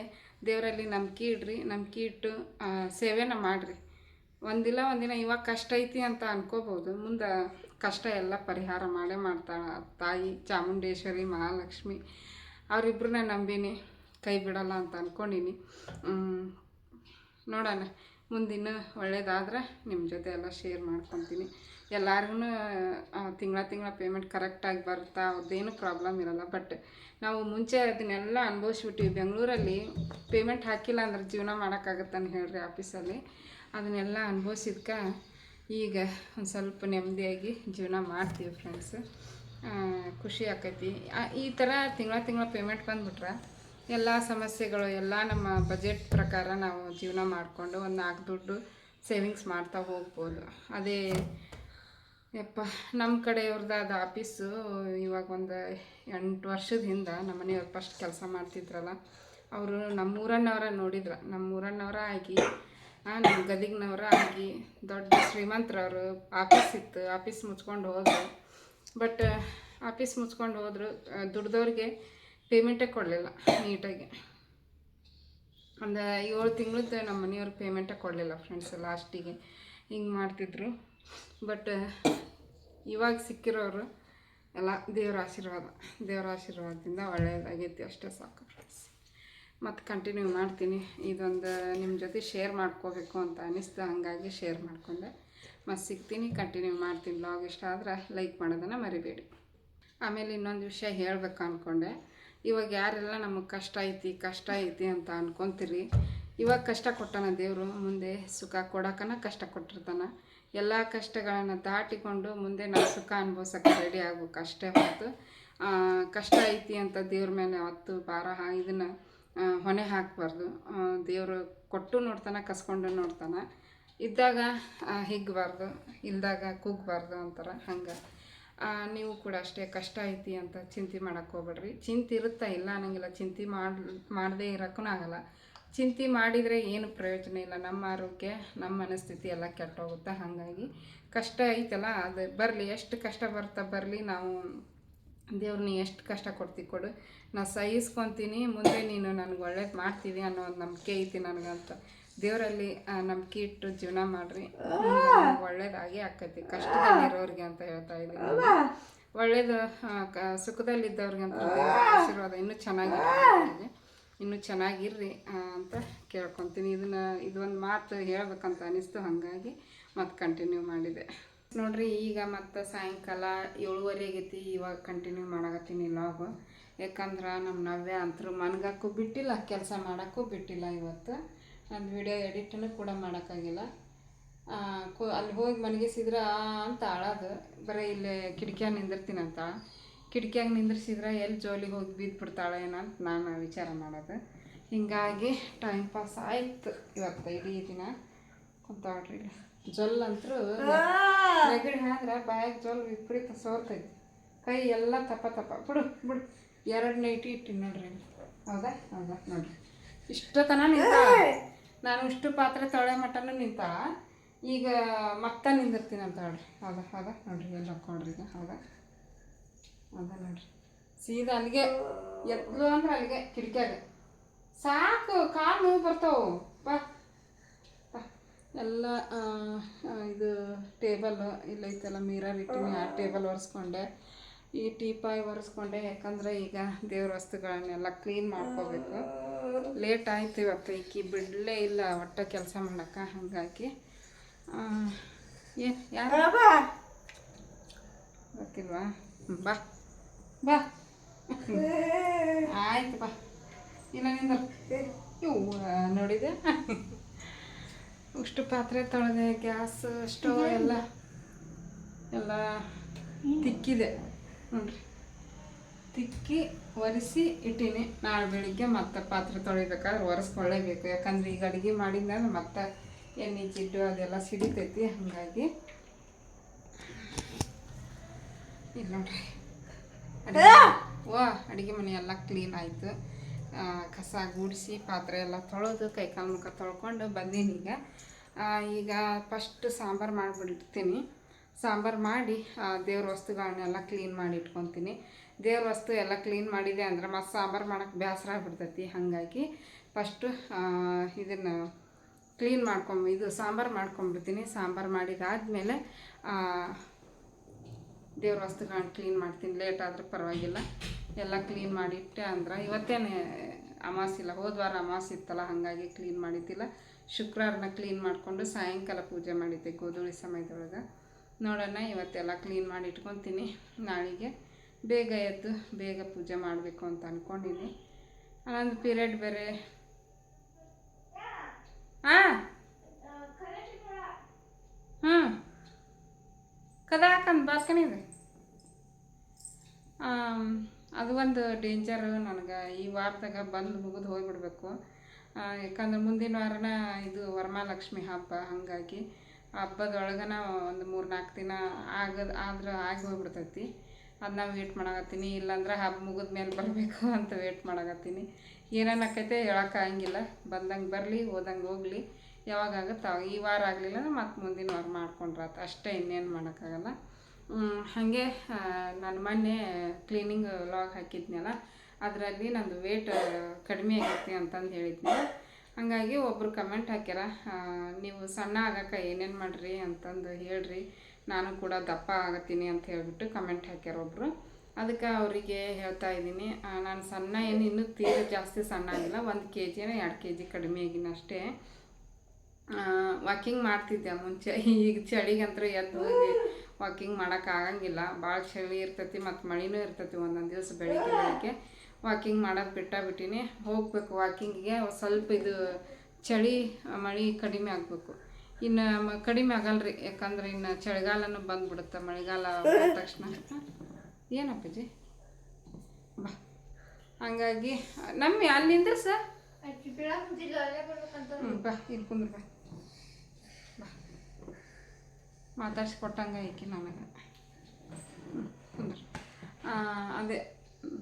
ದೇವರಲ್ಲಿ ನಂಬಿಕೆ ಇಡ್ರಿ. ನಂಬಿಕೆ ಇಟ್ಟು ಸೇವೆನ ಮಾಡಿರಿ. ಒಂದಿಲ್ಲ ಒಂದಿನ ಇವಾಗ ಕಷ್ಟ ಐತಿ ಅಂತ ಅನ್ಕೋಬೋದು ಮುಂದೆ ಕಷ್ಟ ಎಲ್ಲ ಪರಿಹಾರ ಮಾಡೇ ಮಾಡ್ತಾಳೆ. ತಾಯಿ ಚಾಮುಂಡೇಶ್ವರಿ, ಮಹಾಲಕ್ಷ್ಮಿ ಅವರಿಬ್ಬರನ್ನ ನಂಬಿನಿ. ಕೈ ಬಿಡಲ್ಲ ಅಂತ ಅಂದ್ಕೊಂಡಿನಿ ನೋಡೋಣ. ಮುಂದಿನ ಒಳ್ಳೇದಾದ್ರೆ ನಿಮ್ಮ ಜೊತೆ ಎಲ್ಲ ಶೇರ್ ಮಾಡ್ಕೊತೀನಿ. ಎಲ್ಲರಿಗೂ ತಿಂಗಳ ತಿಂಗಳ ಪೇಮೆಂಟ್ ಕರೆಕ್ಟಾಗಿ ಬರುತ್ತಾ? ಅದೇನು ಪ್ರಾಬ್ಲಮ್ ಇರಲ್ಲ. ಬಟ್ ನಾವು ಮುಂಚೆ ಅದನ್ನೆಲ್ಲ ಅನುಭವಿಸ್ಬಿಟ್ಟಿವಿ ಬೆಂಗಳೂರಲ್ಲಿ ಪೇಮೆಂಟ್ ಹಾಕಿಲ್ಲ ಅಂದ್ರೆ ಜೀವನ ಮಾಡೋಕ್ಕಾಗತ್ತಂತ ಹೇಳ್ರಿ ಆಫೀಸಲ್ಲಿ ಅದನ್ನೆಲ್ಲ ಅನುಭವಿಸಿದ್ಕೆ ಈಗ ಒಂದು ಸ್ವಲ್ಪ ನೆಮ್ಮದಿಯಾಗಿ ಜೀವನ ಮಾಡ್ತೀವಿ ಫ್ರೆಂಡ್ಸ್ ಖುಷಿ ಆಕೈತಿ. ಈ ಥರ ತಿಂಗಳ ತಿಂಗಳ ಪೇಮೆಂಟ್ ಬಂದ್ಬಿಟ್ರೆ ಎಲ್ಲ ಸಮಸ್ಯೆಗಳು, ಎಲ್ಲ ನಮ್ಮ ಬಜೆಟ್ ಪ್ರಕಾರ ನಾವು ಜೀವನ ಮಾಡಿಕೊಂಡು ಒಂದು ನಾಲ್ಕು ದುಡ್ಡು ಸೇವಿಂಗ್ಸ್ ಮಾಡ್ತಾ ಹೋಗ್ಬೋದು. ಅದೇ, ಯಪ್ಪ ನಮ್ಮ ಕಡೆಯವ್ರದ್ದು ಅದು ಆಫೀಸು ಇವಾಗ ಒಂದು ಎಂಟು ವರ್ಷದ ಹಿಂದೆ ನಮ್ಮ ಮನೆಯವ್ರು ಫಸ್ಟ್ ಕೆಲಸ ಮಾಡ್ತಿದ್ರಲ್ಲ, ಅವರು ನಮ್ಮೂರನ್ನವರ ನೋಡಿದ್ರು. ನಮ್ಮೂರನ್ನವರ ಆಗಿ ನಮ್ಮ ಗದಗಿನವ್ರು ಆಗಿ ದೊಡ್ಡ ಶ್ರೀಮಂತರವರು ಆಫೀಸ್ ಇತ್ತು, ಆಫೀಸ್ ಮುಚ್ಕೊಂಡು ಹೋದರು. ಬಟ್ ಆಫೀಸ್ ಮುಚ್ಕೊಂಡು ಹೋದರು ದುಡ್ದವ್ರಿಗೆ ಪೇಮೆಂಟೇ ಕೊಡಲಿಲ್ಲ ನೀಟಾಗಿ. ಒಂದು ಏಳು ತಿಂಗಳದ್ದು ನಮ್ಮ ಮನೆಯವ್ರಿಗೆ ಪೇಮೆಂಟೇ ಕೊಡಲಿಲ್ಲ ಫ್ರೆಂಡ್ಸ್ ಲಾಸ್ಟಿಗೆ ಹಿಂಗೆ ಮಾಡ್ತಿದ್ರು. ಬಟ್ ಇವಾಗ ಸಿಕ್ಕಿರೋರು ಎಲ್ಲ ದೇವರ ಆಶೀರ್ವಾದ, ದೇವರ ಆಶೀರ್ವಾದದಿಂದ ಒಳ್ಳೆಯದಾಗೈತಿ ಅಷ್ಟೇ ಸಾಕು ಫ್ರೆಂಡ್ಸ್ ಮತ್ತು ಕಂಟಿನ್ಯೂ ಮಾಡ್ತೀನಿ. ಇದೊಂದು ನಿಮ್ಮ ಜೊತೆ ಶೇರ್ ಮಾಡ್ಕೋಬೇಕು ಅಂತ ಅನಿಸ್ತು. ಹಾಗಾಗಿ ಶೇರ್ ಮಾಡಿಕೊಂಡೆ. ಮತ್ತು ಸಿಗ್ತೀನಿ. ಕಂಟಿನ್ಯೂ ಮಾಡ್ತೀನಿ. ಬ್ಲಾಗ್ ಇಷ್ಟ ಆದ್ರೆ ಲೈಕ್ ಮಾಡೋದನ್ನು ಮರಿಬೇಡಿ. ಆಮೇಲೆ ಇನ್ನೊಂದು ವಿಷಯ ಹೇಳ್ಬೇಕು ಅಂದ್ಕೊಂಡೆ ಇವಾಗ ಯಾರೆಲ್ಲ ನಮಗೆ ಕಷ್ಟ ಐತಿ ಕಷ್ಟ ಐತಿ ಅಂತ ಅನ್ಕೊಂತೀರಿ, ಇವಾಗ ಕಷ್ಟ ಕೊಟ್ಟಾನ ದೇವರು ಮುಂದೆ ಸುಖ ಕೊಡೋಕನ ಕಷ್ಟ ಕೊಟ್ಟಿರ್ತಾನೆ. ಎಲ್ಲ ಕಷ್ಟಗಳನ್ನು ದಾಟಿಕೊಂಡು ಮುಂದೆ ನಾವು ಸುಖ ಅನುಭವಿಸೋಕೆ ರೆಡಿ ಆಗ್ಬೇಕು ಅಷ್ಟೇ ಹೊತ್ತು ಕಷ್ಟ ಐತಿ ಅಂತ ದೇವ್ರ ಮೇಲೆ ಹೊತ್ತು, ಭಾರ ಇದನ್ನು ಹೊಣೆ ಹಾಕಬಾರ್ದು. ದೇವರು ಕೊಟ್ಟು ನೋಡ್ತಾನೆ, ಕಸ್ಕೊಂಡು ನೋಡ್ತಾನೆ. ಇದ್ದಾಗ ಹಿಗ್ಗಬಾರ್ದು ಇಲ್ದಾಗ ಕೂಗಬಾರ್ದು ಅಂತಾರೆ, ಹಂಗೆ. ನೀವು ಕೂಡ ಅಷ್ಟೇ ಕಷ್ಟ ಐತಿ ಅಂತ ಚಿಂತೆ ಮಾಡಕ್ಕೆ ಹೋಗ್ಬೇಡ್ರಿ. ಚಿಂತೆ ಇರುತ್ತಾ ಇಲ್ಲ ಅನ್ನಂಗಿಲ್ಲ. ಚಿಂತೆ ಮಾಡಿ, ಮಾಡದೇ ಇರೋಕ್ಕೂ ಆಗಲ್ಲ. ಚಿಂತೆ ಮಾಡಿದರೆ ಏನು ಪ್ರಯೋಜನ ಇಲ್ಲ. ನಮ್ಮ ಆರೋಗ್ಯ, ನಮ್ಮ ಮನಸ್ಥಿತಿ ಎಲ್ಲ ಕೆಟ್ಟೋಗುತ್ತೆ? ಹಾಗಾಗಿ ಕಷ್ಟ ಐತಲ್ಲ, ಅದು ಬರಲಿ. ಎಷ್ಟು ಕಷ್ಟ ಬರ್ತಾ ಬರಲಿ, ನಾವು ದೇವ್ರು ನೀ ಎಷ್ಟು ಕಷ್ಟ ಕೊಡ್ತಿ ಕೊಡು. ನಾ ಸಹಿಸ್ಕೊತೀನಿ ಮುಂದೆ ನೀನು ನನಗೆ ಒಳ್ಳೇದು ಮಾಡ್ತೀವಿ ಅನ್ನೋ ಒಂದು ನಂಬಿಕೆ ಐತಿ ನನಗಂತ. ದೇವರಲ್ಲಿ ನಂಬಿಕೆ ಇಟ್ಟು ಜೀವನ ಮಾಡ್ರಿ. ಒಳ್ಳೇದಾಗಿ ಆಕೈತಿ ಕಷ್ಟದಲ್ಲಿರೋರಿಗೆ ಅಂತ ಹೇಳ್ತಾ ಇದ್ದೀನಿ ಒಳ್ಳೇದು ಸುಖದಲ್ಲಿದ್ದವ್ರಿಗೆ ಅಂತ ಆಶೀರ್ವಾದ ಇನ್ನೂ ಚೆನ್ನಾಗಿ ಇನ್ನೂ ಚೆನ್ನಾಗಿರ್ರಿ ಅಂತ ಕೇಳ್ಕೊತೀನಿ. ಇದನ್ನ ಇದೊಂದು ಮಾತು ಹೇಳ್ಬೇಕಂತ ಅನಿಸ್ತು ಹಾಗಾಗಿ ಮತ್ತೆ ಕಂಟಿನ್ಯೂ ಮಾಡಿದೆ. ನೋಡ್ರಿ, ಈಗ ಮತ್ತು ಸಾಯಂಕಾಲ ಏಳುವರೆ ಆಗೈತಿ, ಇವಾಗ ಕಂಟಿನ್ಯೂ ಮಾಡಕತ್ತೀನಿ ಲಾಗು ಯಾಕಂದ್ರೆ ನಮ್ಮ ನವ್ಯ ಅಂತರೂ ಮನ್ಗಾಕೂ ಬಿಟ್ಟಿಲ್ಲ, ಕೆಲಸ ಮಾಡೋಕ್ಕೂ ಬಿಟ್ಟಿಲ್ಲ ಇವತ್ತು. ನಾನು ವಿಡಿಯೋ ಎಡಿಟನ್ನು ಕೂಡ ಮಾಡೋಕ್ಕಾಗಿಲ್ಲ ಕೋ, ಅಲ್ಲಿ ಹೋಗಿ ಮಲಗಿಸಿದ್ರೆ ಅಂತ ಅಳೋದು ಬರೀ ಇಲ್ಲಿ ಕಿಟಕಿಯಾಗ ನಿಂದಿರ್ತೀನಂತ. ಕಿಟಕಿಯಾಗ ನಿಂದಿರ್ಸಿದ್ರೆ ಎಲ್ಲಿ ಜೋಲಿಗೆ ಹೋಗಿ ಬಿದ್ದು ಬಿಡ್ತಾಳೆ ಏನೋ ಅಂತ ನಾನು ವಿಚಾರ ಮಾಡೋದು. ಹೀಗಾಗಿ ಟೈಮ್ ಪಾಸ್ ಆಯಿತು ಇವತ್ತು ಇಡೀ ದಿನ. ಇಲ್ಲಿ ಜೊಲ್ ಅಂತರೂ ನೆಗಡಿ ಹಾದ್ರೆ ಬಾಯಾಗ ಜೊಲ್ ವಿಪರೀತ ಸೋರ್ತೈತಿ. ಕೈ ಎಲ್ಲ ತಪ್ಪ ತಪ್ಪ. ಬಿಡು ಬಿಡು. ಎರಡು ನೈಟಿ ಇಟ್ಟಿನಿ ನೋಡ್ರಿ. ಹೌದಾ? ಹೌದಾ? ನೋಡ್ರಿ. ಇಷ್ಟತನ ನಿಂತ? ನಾನು ಇಷ್ಟು ಪಾತ್ರೆ ತೊಳೆ ಮಟ್ಟನ ನಿಂತ? ಈಗ ಮತ್ತೆ ನಿಂದಿರ್ತೀನಿ ಅಂತ ಹೇಳ್ರಿ. ಹೌದಾ? ಹೌದಾ? ನೋಡ್ರಿ ಎಲ್ಲ ಹಾಕೊಂಡ್ರಿ ಈಗ. ಹೌದಾ? ಹೌದಾ? ನೋಡ್ರಿ. ಸೀದಾ ಅಲ್ಲಿಗೆ. ಎದ್ಲು ಅಂದ್ರೆ ಅಲ್ಲಿಗೆ ಕಿಟಕಿಯಾಗ. ಸಾಕು ಕಾಲು ನೋವು ಬರ್ತಾವು. ಬಾ. ಎಲ್ಲ ಇದು ಟೇಬಲ್ ಇಲ್ಲೈತಲ್ಲ ಮಿರರ್ ಇಟ್ಟಿನಿ ಆ ಟೇಬಲ್ ಒರೆಸ್ಕೊಂಡೆ. ಈ ಟೀಪಾಯಿ ಒರೆಸ್ಕೊಂಡೆ ಯಾಕಂದ್ರೆ ಈಗ ದೇವ್ರ ವಸ್ತುಗಳನ್ನೆಲ್ಲ ಕ್ಲೀನ್ ಮಾಡ್ಕೋಬೇಕು. ಲೇಟ್ ಆಯ್ತು ಇವತ್ತು ಈಕಿ ಬಿಡಲೇ ಇಲ್ಲ ಒಟ್ಟ ಕೆಲಸ ಮಾಡಕ್ಕ ಹಾಗಾಗಿ. ಏನು ಯಾರು? ಗೊತ್ತಿಲ್ವಾ? ಬಾ. ಬಾ. ಆಯ್ತು ಬಾ. ಇಲ್ಲ ನಿಂದ? ಇವು ನೋಡಿದೆ. ಉಷ್ಟು ಪಾತ್ರೆ ತೊಳೆದೆ ಗ್ಯಾಸ್ ಸ್ಟವ್ ಎಲ್ಲ ಎಲ್ಲ ತಿಕ್ಕಿದೆ. ನೋಡ್ರಿ. ತಿಕ್ಕಿ ಒರೆಸಿ ಇಟ್ಟೀನಿ. ನಾಳೆ ಬೆಳಿಗ್ಗೆ ಮತ್ತೆ ಪಾತ್ರೆ ತೊಳಿಬೇಕಾದ್ರೆ ಒರೆಸ್ಕೊಳ್ಳೇಬೇಕು. ಯಾಕಂದ್ರೆ ಈಗ ಅಡುಗೆ ಮಾಡಿದ್ಮೇಲೆ ಮತ್ತೆ ಎಣ್ಣೆ ಜಿಡ್ಡು ಅದೆಲ್ಲ ಸಿಡಿತೈತಿ ಹಾಗಾಗಿ ಇಲ್ಲ ನೋಡ್ರಿ. ಅಡುಗೆ ಓ ಅಡುಗೆ ಮನೆ ಎಲ್ಲ ಕ್ಲೀನ್ ಆಯಿತು. ಕಸ ಗುಡಿಸಿ, ಪಾತ್ರೆ ಎಲ್ಲ ತೊಳೆದು ಕೈಕಾಲು ಮುಖ ತೊಳ್ಕೊಂಡು ಬಂದೀನಿ ಈಗ. ಈಗ ಫಸ್ಟ್ ಸಾಂಬಾರು ಮಾಡಿಬಿಡ್ತೀನಿ. ಸಾಂಬಾರು ಮಾಡಿ ದೇವ್ರ ವಸ್ತುಗಳನ್ನೆಲ್ಲ ಕ್ಲೀನ್ ಮಾಡಿ ಇಟ್ಕೊತೀನಿ. ದೇವ್ರ ವಸ್ತು ಎಲ್ಲ ಕ್ಲೀನ್ ಮಾಡಿದೆ ಅಂದ್ರೆ ಮತ್ತೆ ಸಾಂಬಾರು ಮಾಡೋಕ್ಕೆ ಬೇಸರ ಆಗ್ಬಿಡ್ತೈತಿ ಹಾಗಾಗಿ ಫಸ್ಟು ಇದನ್ನು ಕ್ಲೀನ್ ಮಾಡ್ಕೊಂಬ, ಇದು ಸಾಂಬಾರು ಮಾಡ್ಕೊಂಬಿಡ್ತೀನಿ. ಸಾಂಬಾರು ಮಾಡಿದಾದ್ಮೇಲೆ ದೇವ್ರ ವಸ್ತುಗಳನ್ನ ಕ್ಲೀನ್ ಮಾಡ್ತೀನಿ. ಲೇಟ್ ಆದರೂ ಪರವಾಗಿಲ್ಲ. ಎಲ್ಲ ಕ್ಲೀನ್ ಮಾಡಿಟ್ಟೆ ಅಂದ್ರೆ ಇವತ್ತೇನೆ ಅಮಾಸಿಲ್ಲ ಹೋದ ವಾರ ಇತ್ತಲ್ಲ, ಹಾಗಾಗಿ ಕ್ಲೀನ್ ಮಾಡಿದ್ದಿಲ್ಲ. ಶುಕ್ರವಾರನ ಕ್ಲೀನ್ ಮಾಡಿಕೊಂಡು ಸಾಯಂಕಾಲ ಪೂಜೆ ಮಾಡಿದ್ದೆ ಗೋಧೂಳಿ ಸಮಯದೊಳಗೆ. ನೋಡೋಣ, ಇವತ್ತೆಲ್ಲ ಕ್ಲೀನ್ ಮಾಡಿ ಇಟ್ಕೊತೀನಿ ನಾಳೆಗೆ. ಬೇಗ ಎದ್ದು ಬೇಗ ಪೂಜೆ ಮಾಡಬೇಕು ಅಂತ ಅಂದ್ಕೊಂಡಿನಿ ಅನ್ನೊಂದು ಪೀರಿಯಡ್ ಬೇರೆ. ಹಾಂ ಹ್ಞೂ ಕದ ಹಾಕಂದು ಹಾಂ ಅದು ಒಂದು ಡೇಂಜರ್ ನನಗೆ. ಈ ವಾರದಾಗ ಬಂದು ಮುಗಿದು ಹೋಗಿಬಿಡ್ಬೇಕು. ಯಾಕಂದ್ರೆ ಮುಂದಿನ ವಾರನ ಇದು ವರಮಹಾಲಕ್ಷ್ಮಿ ಹಬ್ಬ, ಹಾಗಾಗಿ ಹಬ್ಬದೊಳಗನ ಒಂದು ಮೂರು ನಾಲ್ಕು ದಿನ ಆಗದ, ಆದ್ರೆ ಆಗಿ ಹೋಗ್ಬಿಡ್ತೈತಿ. ಅದನ್ನ ವೇಟ್ ಮಾಡಕತ್ತೀನಿ. ಇಲ್ಲಾಂದ್ರೆ ಹಬ್ಬ ಮುಗಿದ ಮೇಲೆ ಬರಬೇಕು ಅಂತ ವೇಟ್ ಮಾಡಕತ್ತೀನಿ. ಏನೇನು ಆಕೈತೆ ಹೇಳೋಕ್ಕಾಗಂಗಿಲ್ಲ ಬಂದಂಗೆ ಬರಲಿ, ಹೋದಂಗೆ ಹೋಗಲಿ. ಯಾವಾಗ ಆಗುತ್ತೆ, ಈ ವಾರ ಆಗಲಿಲ್ಲ ಅಂದ್ರೆ ಮತ್ತೆ ಮುಂದಿನ ವಾರ ಮಾಡ್ಕೊಂಡ್ರಾತು ಅಷ್ಟೇ ಇನ್ನೇನು ಮಾಡೋಕ್ಕಾಗಲ್ಲ ಹಾಗೆ ನಾನು ಮೊನ್ನೆ ಕ್ಲೀನಿಂಗ್ ಲಾಗ್ ಹಾಕಿದ್ನಲ್ಲ, ಅದರಲ್ಲಿ ನಂದು ವೇಟ್ ಕಡಿಮೆ ಆಗೈತಿ ಅಂತಂದು ಹೇಳಿದ್ನಿ ಹಾಗಾಗಿ ಒಬ್ಬರು ಕಮೆಂಟ್ ಹಾಕ್ಯಾರ ನೀವು ಸಣ್ಣ ಆಗಕ್ಕೆ ಏನೇನು ಮಾಡಿರಿ ಅಂತಂದು ಹೇಳ್ರಿ, ನಾನು ಕೂಡ ದಪ್ಪ ಆಗತ್ತೀನಿ ಅಂತ ಹೇಳಿಬಿಟ್ಟು ಕಮೆಂಟ್ ಹಾಕ್ಯಾರ ಒಬ್ಬರು ಅದಕ್ಕೆ ಅವರಿಗೆ ಹೇಳ್ತಾ ಇದ್ದೀನಿ ನಾನು ಸಣ್ಣ ಏನು ಇನ್ನೂ ತೀರ ಜಾಸ್ತಿ ಸಣ್ಣ ಆಗಿಲ್ಲ, ಒಂದು ಕೆ ಜಿನ ಎರಡು ಕೆ ಜಿ ಕಡಿಮೆ ಆಗಿನ ಅಷ್ಟೇ. ವಾಕಿಂಗ್ ಮಾಡ್ತಿದ್ದೆ ಮುಂಚೆ, ಈಗ ಚಳಿಗಂತೂ ಎದ್ದು ಹೋಗಿ ವಾಕಿಂಗ್ ಮಾಡೋಕೆ ಆಗಂಗಿಲ್ಲ. ಭಾಳ ಚಳಿ ಇರ್ತೈತಿ ಮತ್ತು ಮಳೆನೂ ಇರ್ತೈತಿ ಒಂದೊಂದು ದಿವಸ ಬೆಳಿಗ್ಗೆ ಬೆಳಿಗ್ಗೆ. ವಾಕಿಂಗ್ ಮಾಡೋದು ಬಿಟ್ಟ ಬಿಟ್ಟಿನಿ. ಹೋಗ್ಬೇಕು ವಾಕಿಂಗಿಗೆ ಸ್ವಲ್ಪ ಇದು ಚಳಿ ಮಳೆ ಕಡಿಮೆ ಆಗಬೇಕು. ಇನ್ನು ಮ- ಕಡಿಮೆ ಆಗಲ್ರಿ. ಯಾಕಂದ್ರೆ ಇನ್ನು ಚಳಿಗಾಲನೂ ಬಂದ್ಬಿಡುತ್ತೆ. ಮಳೆಗಾಲ ಬಂದ ತಕ್ಷಣ. ಏನಪ್ಪಜ್ಜಿ ಬಾ. ಹಂಗಾಗಿ ನಮ್ಮ ಅಲ್ಲಿಂದ ಸರ್? ಹ್ಞೂ ಬಾ. ಇಲ್ಲಿ ಕುಂದ್ರ ಬಾ ಮಾತಾಡ್ಸ್ಕೊಟ್ಟಂಗೆ ಐಕಿ ನನಗೆ. ಹ್ಞೂ ಅದೇ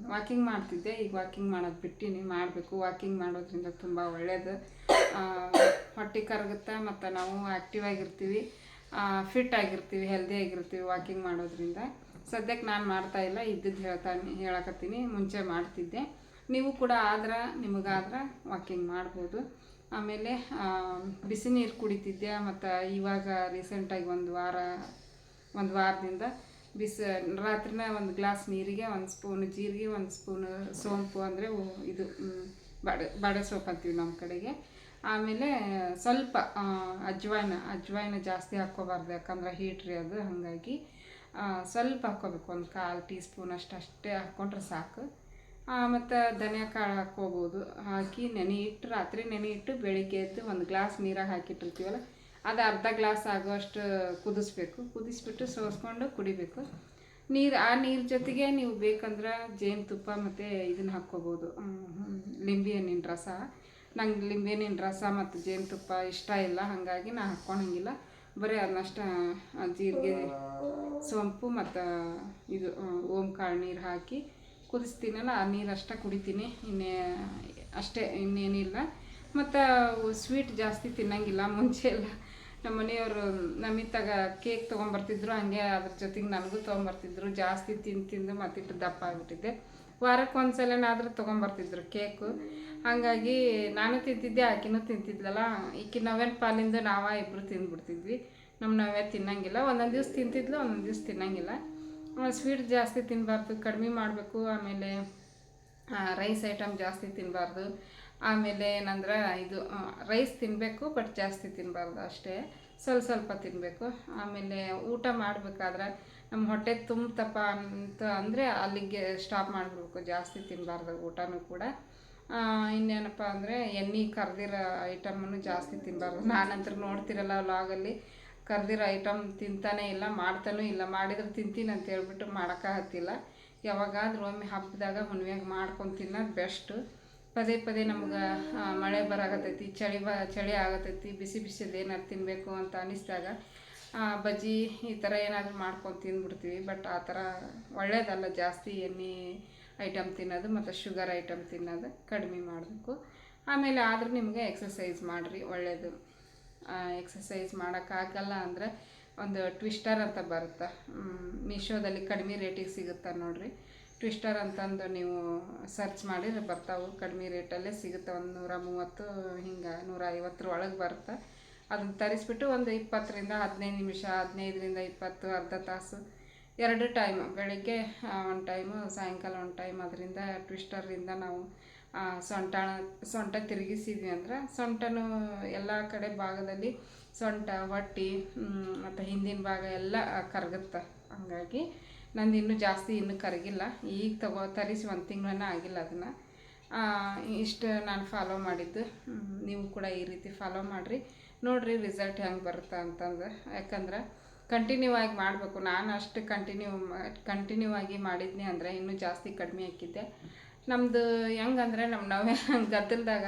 ವಾಕಿಂಗ್ ಮಾಡ್ತಿದ್ದೆ, ಈಗ ವಾಕಿಂಗ್ ಮಾಡೋದು ಬಿಟ್ಟಿನಿ, ಮಾಡಬೇಕು. ವಾಕಿಂಗ್ ಮಾಡೋದ್ರಿಂದ ತುಂಬ ಒಳ್ಳೆಯದು ಹೊಟ್ಟೆ ಕರಗುತ್ತೆ ಮತ್ತು ನಾವು ಆ್ಯಕ್ಟಿವ್ ಆಗಿರ್ತೀವಿ. ಫಿಟ್ ಆಗಿರ್ತೀವಿ ಹೆಲ್ದಿ ಆಗಿರ್ತೀವಿ ವಾಕಿಂಗ್ ಮಾಡೋದ್ರಿಂದ. ಸದ್ಯಕ್ಕೆ ನಾನು ಮಾಡ್ತಾ ಇಲ್ಲ ಇದ್ದದ್ದು ಹೇಳ್ತಾ, ಹೇಳಕತ್ತೀನಿ, ಮುಂಚೆ ಮಾಡ್ತಿದ್ದೆ. ನೀವು ಕೂಡ ಆದ್ರೆ, ನಿಮಗಾದ್ರೆ ವಾಕಿಂಗ್ ಮಾಡ್ಬೋದು. ಆಮೇಲೆ ಬಿಸಿ ನೀರು ಕುಡಿತಿದ್ದೆ, ಮತ್ತು ಇವಾಗ ರೀಸೆಂಟಾಗಿ ಒಂದು ವಾರ, ಒಂದು ವಾರದಿಂದ ಬಿಸಿ, ರಾತ್ರಿನ ಒಂದು ಗ್ಲಾಸ್ ನೀರಿಗೆ, ಒಂದು ಸ್ಪೂನ್ ಜೀರಿಗೆ, ಒಂದು ಸ್ಪೂನು ಸೋಂಪು ಅಂದರೆ ಇದು ಬಾಡ, ಬಡೆ ಸೋಪ್ ಅಂತೀವಿ ನಮ್ಮ ಕಡೆಗೆ. ಆಮೇಲೆ ಸ್ವಲ್ಪ ಅಜ್ವಾಯ್ನ ಅಜ್ವಾಯಿನ ಜಾಸ್ತಿ ಹಾಕ್ಕೋಬಾರ್ದು, ಯಾಕಂದ್ರೆ ಹೀಟ್ ರೀ ಅದು, ಹಾಗಾಗಿ ಸ್ವಲ್ಪ ಹಾಕ್ಕೋಬೇಕು, ಒಂದು ಕಾಲು ಟೀ ಸ್ಪೂನ್ ಅಷ್ಟು ಅಷ್ಟೇ ಹಾಕ್ಕೊಂಡ್ರೆ ಸಾಕು. ಮತ್ತು ಧನಿಯಾ ಕಾಳು ಹಾಕ್ಕೋಬೋದು ಹಾಕಿ ನೆನೆ ಇಟ್ಟು ರಾತ್ರಿ ನೆನೆ ಇಟ್ಟು ಬೆಳಿಗ್ಗೆ ಎದ್ದು ಒಂದು ಗ್ಲಾಸ್ ನೀರಾಗ ಹಾಕಿಟ್ಟಿರ್ತೀವಲ್ಲ ಅದು ಅರ್ಧ ಗ್ಲಾಸ್ ಆಗುವಷ್ಟು ಕುದಿಸ್ಬೇಕು. ಕುದಿಸ್ಬಿಟ್ಟು ಸೋಸ್ಕೊಂಡು ಕುಡಿಬೇಕು. ನೀರು ಆ ನೀರು ಜೊತೆಗೆ ನೀವು ಬೇಕಂದ್ರೆ ಜೇನುತುಪ್ಪ ಮತ್ತು ಇದನ್ನು ಹಾಕ್ಕೋಬೋದು. ಲಿಂಬೆ ಹಣ್ಣಿನ ರಸ. ನಂಗೆ ಲಿಂಬೆ ಹಣ್ಣಿನ ರಸ ಮತ್ತು ಜೇನುತುಪ್ಪ ಇಷ್ಟ ಇಲ್ಲ ಹಾಗಾಗಿ ನಾ ಹಾಕ್ಕೊಳಂಗಿಲ್ಲ ಬರೀ ಅದನ್ನಷ್ಟ ಜೀರಿಗೆ ಸೋಂಪು ಮತ್ತು ಇದು ಓಂ ಓಂಕಾಳು ನೀರು ಹಾಕಿ ಕುದಿಸ್ತೀನಲ್ಲ ಆ ನೀರು ಅಷ್ಟೇ ಕುಡಿತೀನಿ, ಇನ್ನೇ ಅಷ್ಟೇ ಇನ್ನೇನಿಲ್ಲ. ಮತ್ತು ಸ್ವೀಟ್ ಜಾಸ್ತಿ ತಿನ್ನಂಗಿಲ್ಲ, ಮುಂಚೆ ಎಲ್ಲ ನಮ್ಮ ಮನೆಯವರು ನಮ್ಮಿತ್ತಾಗ ಕೇಕ್ ತೊಗೊಂಬರ್ತಿದ್ರು, ಹಂಗೆ ಅದ್ರ ಜೊತೆಗೆ ನನಗೂ ತೊಗೊಂಬರ್ತಿದ್ರು, ಜಾಸ್ತಿ ತಿಂದು ತಿಂದು ಮತ್ತಿಟ್ಟು ದಪ್ಪ ಆಗಿಬಿಟ್ಟಿದ್ದೆ. ವಾರಕ್ಕೆ ಒಂದು ಸಲನಾದರೂ ತೊಗೊಂಬರ್ತಿದ್ರು ಕೇಕು ಹಾಗಾಗಿ ನಾನು ತಿಂತಿದ್ದೆ, ಆಕಿನೂ ತಿಂತಿದ್ಲಲ್ಲ, ಈಕಿ ನವ್ಯನ ಪಾಲಿಂದ ನಾವ ಇಬ್ಬರು ತಿಂದ್ಬಿಡ್ತಿದ್ವಿ. ನಮ್ಮ ನಾವೇ ತಿನ್ನಂಗಿಲ್ಲ, ಒಂದೊಂದು ದಿವ್ಸ ತಿಂತಿದ್ಲು, ಒಂದೊಂದು ದಿವ್ಸ ತಿನ್ನಂಗಿಲ್ಲ. ಸ್ವೀಟ್ ಜಾಸ್ತಿ ತಿನ್ನಬಾರ್ದು ಕಡಿಮೆ ಮಾಡಬೇಕು, ಆಮೇಲೆ ರೈಸ್ ಐಟಮ್ ಜಾಸ್ತಿ ತಿನ್ನಬಾರ್ದು ಆಮೇಲೆ ಏನಂದ್ರೆ, ಇದು ರೈಸ್ ತಿನ್ನಬೇಕು ಬಟ್ ಜಾಸ್ತಿ ತಿನ್ನಬಾರ್ದು ಅಷ್ಟೇ. ಸ್ವಲ್ಪ ಸ್ವಲ್ಪ ತಿನ್ನಬೇಕು ಆಮೇಲೆ ಊಟ ಮಾಡಬೇಕಾದ್ರೆ ನಮ್ಮ ಹೊಟ್ಟೆ ತುಂಬತಪ್ಪ ಅಂತ ಅಂದರೆ, ಅಲ್ಲಿಗೆ ಸ್ಟಾಪ್ ಮಾಡಿಬಿಡ್ಬೇಕು, ಜಾಸ್ತಿ ತಿನ್ನಬಾರ್ದು ಊಟನೂ ಕೂಡ. ಇನ್ನೇನಪ್ಪ ಅಂದರೆ, ಎಣ್ಣೆ ಕರೆದಿರೋ ಐಟಮನ್ನು ಜಾಸ್ತಿ ತಿನ್ನಬಾರ್ದು ನಾನಂತರ ನೋಡ್ತಿರಲ್ಲ ವ್ಲಾಗಲ್ಲಿ ಕರ್ದಿರೋ ಐಟಮ್ ತಿಂತಾನೆ ಇಲ್ಲ, ಮಾಡ್ತಾನೂ ಇಲ್ಲ, ಮಾಡಿದ್ರೆ ತಿಂತೀನಿ ಅಂತ ಹೇಳ್ಬಿಟ್ಟು ಮಾಡೋಕ್ಕಾಗತ್ತಿಲ್ಲ ಯಾವಾಗಾದ್ರೂ ಒಮ್ಮೆ ಹಬ್ಬದಾಗ ಹುಣ್ಣಿಮೆಗೆ ಮಾಡ್ಕೊಂಡು ತಿನ್ನೋದು ಬೆಸ್ಟು ಪದೇ ಪದೇ ನಮ್ಗೆ ಮಳೆ ಬರಾಗತೈತಿ ಚಳಿ ಬ, ಚಳಿ ಆಗತೈತಿ ಬಿಸಿ ಬಿಸಿದು ಏನಾದ್ರು ತಿನ್ನಬೇಕು ಅಂತ ಅನಿಸಿದಾಗ ಬಜ್ಜಿ ಈ ಥರ ಏನಾದರೂ ಮಾಡ್ಕೊಂಡು ತಿಂದ್ಬಿಡ್ತೀವಿ. ಬಟ್ ಆ ಥರ ಒಳ್ಳೇದಲ್ಲ, ಜಾಸ್ತಿ ಎಣ್ಣೆ ಐಟಮ್ ತಿನ್ನೋದು ಮತ್ತು ಶುಗರ್ ಐಟಮ್ ತಿನ್ನೋದು ಕಡಿಮೆ ಮಾಡಬೇಕು. ಆಮೇಲೆ ಆದರೂ ನಿಮಗೆ ಎಕ್ಸಸೈಸ್ ಮಾಡಿರಿ ಒಳ್ಳೆಯದು ಎಕ್ಸಸೈಸ್ ಮಾಡೋಕ್ಕಾಗಲ್ಲ ಅಂದರೆ ಒಂದು ಟ್ವಿಸ್ಟರ್ ಅಂತ ಬರುತ್ತೆ. ಮೀಶೋದಲ್ಲಿ ಕಡಿಮೆ ರೇಟಿಗೆ ಸಿಗುತ್ತೆ ನೋಡಿರಿ. ಟ್ವಿಸ್ಟರ್ ಅಂತಂದು ನೀವು ಸರ್ಚ್ ಮಾಡಿದ್ರೆ ಬರ್ತಾವೆ. ಕಡಿಮೆ ರೇಟಲ್ಲೇ ಸಿಗುತ್ತೆ. ಒಂದು ನೂರ ಮೂವತ್ತು, ಹಿಂಗೆ ನೂರ ಐವತ್ತರ ಒಳಗೆ ಬರುತ್ತೆ. ಅದನ್ನು ತರಿಸ್ಬಿಟ್ಟು ಒಂದು ಇಪ್ಪತ್ತರಿಂದ ಹದಿನೈದು ನಿಮಿಷ, ಹದಿನೈದರಿಂದ ಇಪ್ಪತ್ತು, ಅರ್ಧ ತಾಸು. ಎರಡು ಟೈಮು ಬೆಳಿಗ್ಗೆ ಒಂದು ಟೈಮು ಸಾಯಂಕಾಲ ಒಂದು ಟೈಮ್ ಅದರಿಂದ ಟ್ವಿಸ್ಟರಿಂದ ನಾವು ಸೊಂಟ ಸೊಂಟ ತಿರುಗಿಸಿದ್ವಿ ಅಂದ್ರೆ ಸೊಂಟನೂ ಎಲ್ಲ ಕಡೆ ಭಾಗದಲ್ಲಿ ಸೊಂಟ ಹೊಟ್ಟಿ ಮತ್ತು ಹಿಂದಿನ ಭಾಗ ಎಲ್ಲ ಕರಗುತ್ತೆ. ಹಂಗಾಗಿ ನಂದು ಇನ್ನೂ ಜಾಸ್ತಿ ಇನ್ನೂ ಕರಗಿಲ್ಲ. ಈಗ ತಗೋ, ತರಿಸಿ ಒಂದು ತಿಂಗಳನ್ನ ಆಗಿಲ್ಲ ಅದನ್ನು. ಇಷ್ಟು ನಾನು ಫಾಲೋ ಮಾಡಿದ್ದು. ನೀವು ಕೂಡ ಈ ರೀತಿ ಫಾಲೋ ಮಾಡಿರಿ. ನೋಡಿರಿ ರಿಸಲ್ಟ್ ಹೆಂಗೆ ಬರುತ್ತೆ ಅಂತಂದು. ಯಾಕಂದ್ರೆ ಕಂಟಿನ್ಯೂ ಆಗಿ ಮಾಡಬೇಕು. ನಾನು ಅಷ್ಟು ಕಂಟಿನ್ಯೂ ಕಂಟಿನ್ಯೂ ಆಗಿ ಮಾಡಿದ್ನಿ ಅಂದರೆ ಇನ್ನೂ ಜಾಸ್ತಿ ಕಡಿಮೆ ಹಾಕಿದ್ದೆ ನಮ್ಮದು ಹೆಂಗಂದ್ರೆ ನಮ್ಮ ನಾವೇ ಗದ್ದಲ್ದಾಗ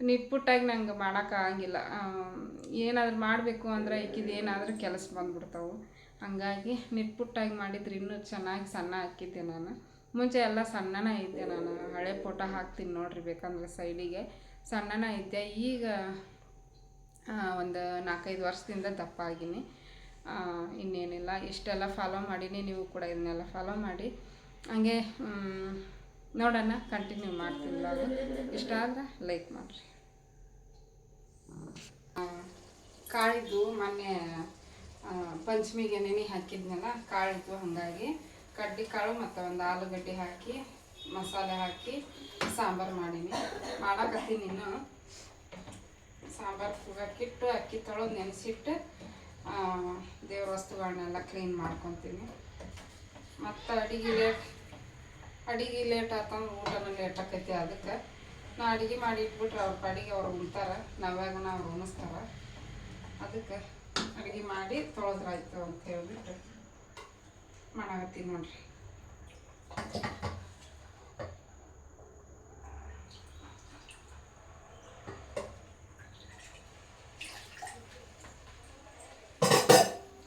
ನಿಟ್ಪುಟ್ಟಾಗಿ ನಂಗೆ ಮಾಡೋಕ್ಕಾಗಿಲ್ಲ ಏನಾದರೂ ಮಾಡಬೇಕು ಅಂದ್ರೆ ಈಕಿದು ಏನಾದರೂ ಕೆಲಸ ಬಂದ್ಬಿಡ್ತಾವೆ. ಹಂಗಾಗಿ ನಿಟ್ಪುಟ್ಟಾಗಿ ಮಾಡಿದ್ರೆ ಇನ್ನೂ ಚೆನ್ನಾಗಿ ಸಣ್ಣ ಹಾಕಿದ್ದೆ ನಾನು. ಮುಂಚೆ ಎಲ್ಲ ಸಣ್ಣನ ಇದ್ದೆ ನಾನು. ಹಳೆ ಫೋಟೋ ಹಾಕ್ತೀನಿ ನೋಡ್ರಿ ಬೇಕಂದ್ರೆ ಸೈಡಿಗೆ. ಸಣ್ಣನ ಇದ್ದೆ. ಈಗ ಒಂದು ನಾಲ್ಕೈದು ವರ್ಷದಿಂದ ದಪ್ಪ ಆಗೀನಿ. ಇನ್ನೇನಿಲ್ಲ. ಇಷ್ಟೆಲ್ಲ ಫಾಲೋ ಮಾಡೀನಿ. ನೀವು ಕೂಡ ಇದನ್ನೆಲ್ಲ ಫಾಲೋ ಮಾಡಿ. ಹಂಗೆ ನೋಡೋಣ ಕಂಟಿನ್ಯೂ ಮಾಡ್ತೀನಿ ಇವಾಗ ಇಷ್ಟ ಆದರೆ ಲೈಕ್ ಮಾಡಿರಿ. ಕಾಳಿದ್ದು ಮೊನ್ನೆ ಪಂಚಮಿಗೆ ನೆನೆ ಹಾಕಿದ್ನಲ್ಲ, ಕಾಳಿದ್ದು ಹಾಗಾಗಿ ಕಡ್ಡಿ ಕಾಳು ಮತ್ತು ಒಂದು ಆಲೂಗಡ್ಡೆ ಹಾಕಿ, ಮಸಾಲೆ ಹಾಕಿ ಸಾಂಬಾರು ಮಾಡೀನಿ. ಮಾಡಾಕತ್ತೀನಿ ಇನ್ನು. ಸಾಂಬಾರು ಕೂಗಕ್ಕಿಟ್ಟು ಅಕ್ಕಿ ತೊಳೆದು ನೆನೆಸಿಟ್ಟು ದೇವ್ರ ವಸ್ತುಗಳನ್ನೆಲ್ಲ ಕ್ಲೀನ್ ಮಾಡ್ಕೊತೀನಿ. ಮತ್ತು ಅಡಿಗೆ ಅಡಿಗೆ ಲೇಟ್ ಆತಂದ್ರೆ ಊಟನೂ ಲೇಟ್ ಆಕೈತಿ ಅದಕ್ಕೆ. ನಾ ಅಡಿಗೆ ಮಾಡಿ ಇಟ್ಬಿಟ್ರೆ ಅವ್ರ ಪಾಡಿಗೆ ಅವ್ರು ಉಣ್ತಾರ ನಾವ್ಯಾಗ ಅವ್ರು ಉಣಿಸ್ತಾರ. ಅದಕ್ಕೆ ಅಡಿಗೆ ಮಾಡಿ ತೊಳೆದ್ರಾಯ್ತು ಅಂತ ಹೇಳ್ಬಿಟ್ಟು ಮಾಡಾಕತ್ತೀನಿ ನೋಡ್ರಿ.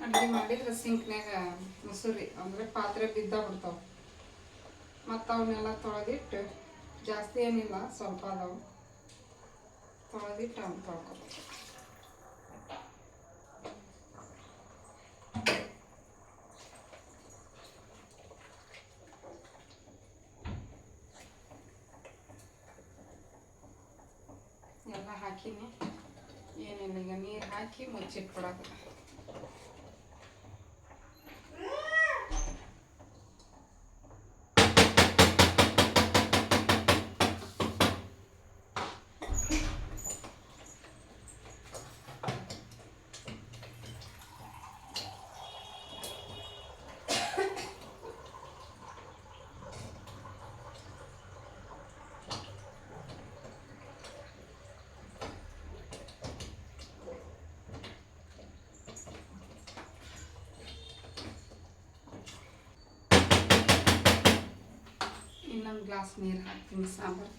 ಅಡುಗೆ ಮಾಡಿದ್ರೆ ಸಿಂಕ್ನ್ಯಾಗ ಮುಸುರಿ ಅಂದರೆ ಪಾತ್ರೆ ಬಿದ್ದ ಬಿಡ್ತಾವೆ ಮತ್ತು ಅವನ್ನೆಲ್ಲ ತೊಳೆದಿಟ್ಟು ಜಾಸ್ತಿ ಏನಿಲ್ಲ, ಸ್ವಲ್ಪ ಅದಾವು. ತೊಳೆದಿಟ್ಟು ಅವ್ನು ತೊಳ್ಕೊಬೇಕು. ಎಲ್ಲ ಹಾಕಿನಿ. ಏನಿಲ್ಲ, ಈಗ ನೀರು ಹಾಕಿ ಮುಚ್ಚಿಟ್ಬಿಡೋದು. ಗ್ಲಾಸ್ ನೀರು ಹಾಕ್ತೀನಿ, ಸಾಂಬಾರು.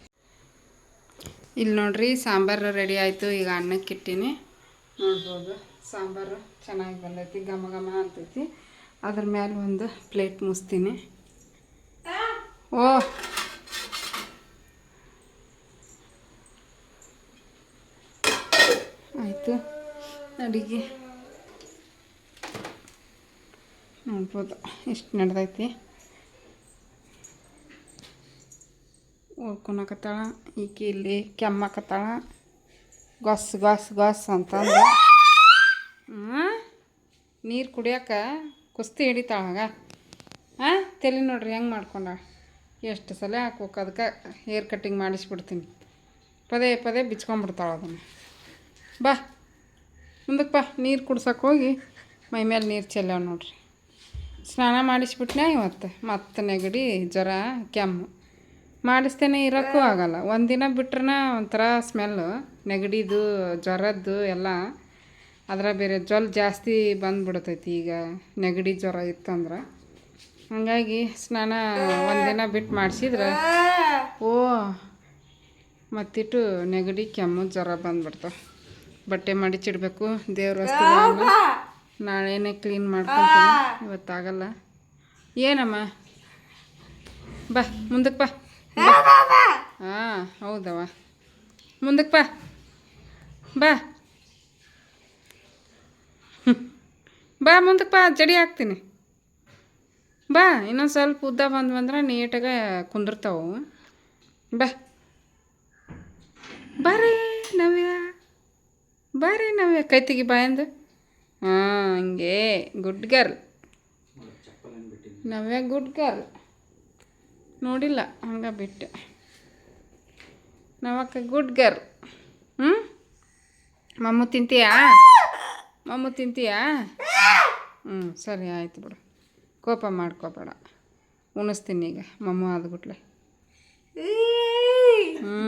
ಇಲ್ಲಿ ನೋಡ್ರಿ, ಸಾಂಬಾರು ರೆಡಿ ಆಯಿತು. ಈಗ ಅನ್ನಕ್ಕೆ ಇಟ್ಟೀನಿ. ನೋಡ್ಬೋದು, ಸಾಂಬಾರು ಚೆನ್ನಾಗಿ ಬಂದೈತಿ, ಘಮ ಘಮ ಅಂತೈತಿ. ಅದ್ರ ಮೇಲೆ ಒಂದು ಪ್ಲೇಟ್ ಮುಸ್ತೀನಿ ಓ! ಆಯಿತು, ಅಡುಗೆ. ನೋಡ್ಬೋದು, ಎಷ್ಟು ನಡೆದೈತಿ. ಉಳ್ಕೊಳಕತ್ತಾಳ ಈಕೆ ಇಲ್ಲಿ ಕೆಮ್ಮಕತ್ತಾಳ ಗೊಸ್ ಗೊಸ್ ಗೊಸ್ ಅಂತಂದು ನೀರು ಕುಡಿಯೋಕೆ ಕುಸ್ತಿ ಹಿಡಿತಾಳ ಆಗ ತಲೆ ನೋಡ್ರಿ ಹೆಂಗೆ ಮಾಡ್ಕೊಂಡ ಎಷ್ಟು ಸಲ ಹಾಕ್ಬೇಕು ಅದಕ್ಕೆ ಹೇರ್ ಕಟ್ಟಿಂಗ್ ಮಾಡಿಸ್ಬಿಡ್ತೀನಿ ಪದೇ ಪದೇ ಬಿಚ್ಕೊಂಡ್ಬಿಡ್ತಾಳೆ ಅದನ್ನು ಬಾ ಮುಂದಕ್ಕೆ ಬಾ ನೀರು ಕುಡ್ಸಕ್ಕೆ ಹೋಗಿ ಮೈ ಮೇಲೆ ನೀರು ಚೆಲ್ಲವ ನೋಡ್ರಿ ಸ್ನಾನ ಮಾಡಿಸ್ಬಿಟ್ನೆ ಇವತ್ತು ಮತ್ತೆ ನೆಗಡಿ ಜ್ವರ ಕೆಮ್ಮು ಮಾಡಿಸ್ತೇನೆ ಇರೋಕ್ಕೂ ಆಗಲ್ಲ. ಒಂದಿನ ಬಿಟ್ರೆ ಒಂಥರ ಸ್ಮೆಲ್ಲು ನೆಗಡಿದು, ಜ್ವರದ್ದು ಎಲ್ಲ. ಅದರ ಬೇರೆ ಜ್ವಲ್ ಜಾಸ್ತಿ ಬಂದ್ಬಿಡ್ತೈತಿ ಈಗ, ನೆಗಡಿ ಜ್ವರ ಇತ್ತಂದ್ರೆ. ಹಂಗಾಗಿ ಸ್ನಾನ ಒಂದಿನ ಬಿಟ್ಟು ಮಾಡಿಸಿದ್ರೆ, ಓ, ಮತ್ತಿಟ್ಟು ನೆಗಡಿ, ಕೆಮ್ಮು, ಜ್ವರ ಬಂದ್ಬಿಡ್ತಾವೆ. ಬಟ್ಟೆ ಮಡಿಚಿಡ್ಬೇಕು, ದೇವ್ರ ನಾಳೆನೇ ಕ್ಲೀನ್ ಮಾಡ್ಕೊತೀನಿ, ಇವತ್ತಾಗಲ್ಲ. ಏನಮ್ಮ? ಬಾ ಮುಂದಕ್ಕೆ ಬಾ. ಹಾಂ ಹೌದವ ಮುಂದಕ್ಕೆ ಬಾ. ಬಾ. ಬಾ ಮುಂದಕ್ಕೆ ಬಾ, ಜಡಿ ಹಾಕ್ತೀನಿ. ಬಾ, ಇನ್ನೊಂದು ಸ್ವಲ್ಪ ಉದ್ದ ಬಂದು ಬಂದ್ರೆ ನೀಟಾಗ ಕುಂದಿರ್ತಾವು ಬಾ. ಬಾರಿ ನವ್ಯ. ಬಾರಿ ನವ್ಯ, ಕೈ ತೆಗಿ ಬಾಯಂದು ಹಾಂ, ಹಂಗೆ. Good girl Navya good girl ನೋಡಿಲ್ಲ ಹಂಗೆ ಬಿಟ್ಟು. ನವಕ್ಕ ಗುಡ್ ಗರ್ಲ್ ಹ್ಞೂ ಮಮ್ಮು ತಿಂತೀಯಾ? ಮಮ್ಮು ತಿಂತೀಯಾ? ಹ್ಞೂ ಸರಿ ಆಯಿತು ಬಿಡು. ಕೋಪ ಮಾಡ್ಕೋಬೇಡ. ಉಣಿಸ್ತೀನಿ ಈಗ ಮಮ್ಮು ಆದ್ಬಿಟ್ಲೆ ಹ್ಞೂ